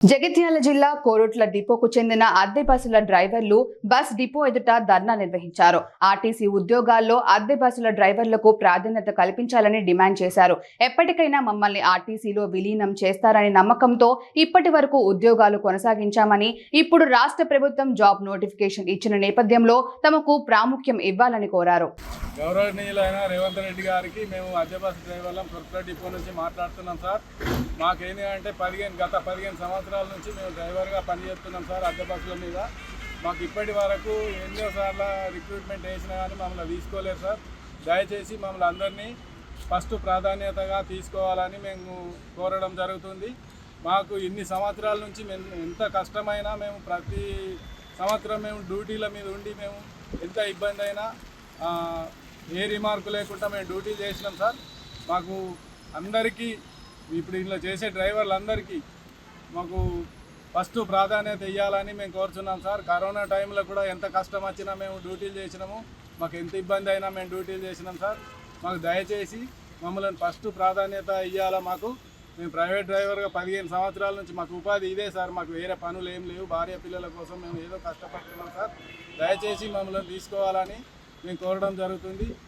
జగిత్యాల జిల్లా కోరుట్ల డిపోకు చెందిన అద్దె బస్సుల డ్రైవర్లు బస్ డిపో ఎదుట ధర్నా నిర్వహించారు. ఆర్టీసీ ఉద్యోగాల్లో అద్దె బస్సుల డ్రైవర్లకు ప్రాధాన్యత కల్పించాలని డిమాండ్ చేశారు. ఎప్పటికైనా మమ్మల్ని ఆర్టీసీలో విలీనం చేస్తారనే నమ్మకంతో ఇప్పటి వరకు ఉద్యోగాలు కొనసాగించామని ఇప్పుడు రాష్ట్ర ప్రభుత్వం జాబ్ నోటిఫికేషన్ ఇచ్చిన నేపథ్యంలో తమకు ప్రాముఖ్యం ఇవ్వాలని కోరారు. గౌరవనీయులైన రేవంత్ రెడ్డి గారికి మేము అద్దె డ్రైవర్లం కొరట్ల డిపో నుంచి మాట్లాడుతున్నాం సార్. మాకేంటి అంటే పదిహేను గత పదిహేను సంవత్సరాలు సంవత్సరాల నుంచి మేము డ్రైవర్గా పనిచేస్తున్నాం సార్ అద్దె బస్సుల మీద. మాకు ఇప్పటి వరకు ఎన్నో సార్లు రిక్రూట్మెంట్ వేసినా కానీ మమ్మల్ని తీసుకోలేదు సార్. దయచేసి మమ్మల్ని అందరినీ ఫస్ట్ ప్రాధాన్యతగా తీసుకోవాలని మేము కోరడం జరుగుతుంది. మాకు ఇన్ని సంవత్సరాల నుంచి మేము ఎంత కష్టమైనా మేము ప్రతి సంవత్సరం మేము డ్యూటీల మీద ఉండి మేము ఎంత ఇబ్బంది అయినా ఏ రిమార్కు లేకుండా మేము డ్యూటీ చేసినాం సార్. మాకు అందరికీ ఇప్పుడు ఇందులో చేసే డ్రైవర్లందరికీ మాకు ఫస్ట్ ప్రాధాన్యత ఇవ్వాలని మేము కోరుచున్నాం సార్. కరోనా టైంలో కూడా ఎంత కష్టం వచ్చినా మేము డ్యూటీలు చేసినాము. మాకు ఎంత ఇబ్బంది అయినా మేము డ్యూటీలు చేసినాం సార్. మాకు దయచేసి మమ్మల్ని ఫస్ట్ ప్రాధాన్యత ఇవ్వాలా మాకు. మేము ప్రైవేట్ డ్రైవర్గా పదిహేను సంవత్సరాల నుంచి మాకు ఉపాధి ఇదే సార్. మాకు వేరే పనులు ఏం లేవు. భార్య పిల్లల కోసం మేము ఏదో కష్టపడుతున్నాం సార్. దయచేసి మమ్మల్ని తీసుకోవాలని మేము కోరడం జరుగుతుంది.